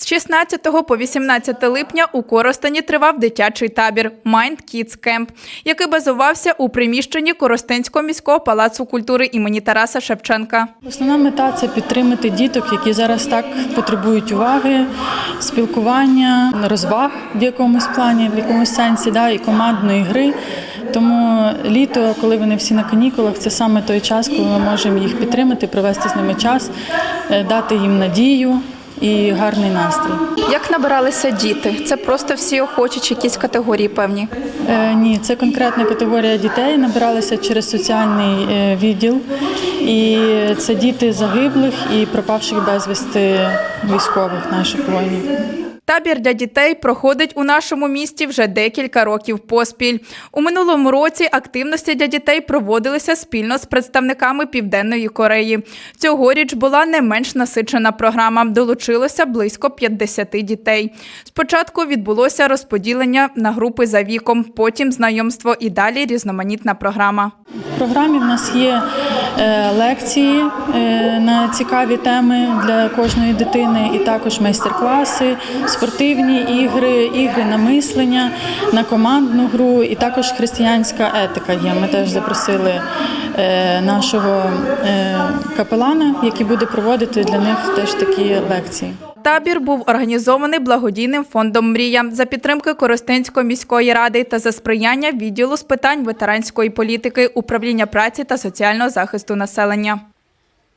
З 16 по 18 липня у Коростені тривав дитячий табір Mind Kids Camp, який базувався у приміщенні Коростенського міського палацу культури імені Тараса Шевченка. Основна мета це підтримати діток, які зараз так потребують уваги, спілкування, розваг в якомусь плані, в якомусь сенсі, да, і командної гри. Тому літо, коли вони всі на канікулах, це саме той час, коли ми можемо їх підтримати, провести з ними час, е, дати їм надію і гарний настрій. Як набиралися діти? Це просто всі охочі чи якісь категорії певні? Е, Ні, це конкретна категорія дітей. Набиралися через соціальний е, відділ, і це діти загиблих і пропавших безвісти військових наших воїнів. Табір для дітей проходить у нашому місті вже декілька років поспіль. У минулому році активності для дітей проводилися спільно з представниками Південної Кореї. Цьогоріч була не менш насичена програма. Долучилося близько 50 дітей. Спочатку відбулося розподілення на групи за віком, потім знайомство і далі різноманітна програма. В програмі в нас є лекції е, на цікаві теми для кожної дитини, і також майстер-класи, спортивні ігри, ігри на мислення, на командну гру, і також християнська етика є. Ми теж запросили е, нашого е, капелана, який буде проводити для них теж такі лекції. Табір був організований благодійним фондом Мрія за підтримки Коростенської міської ради та за сприяння відділу з питань ветеранської політики, управління праці та соціального захисту населення.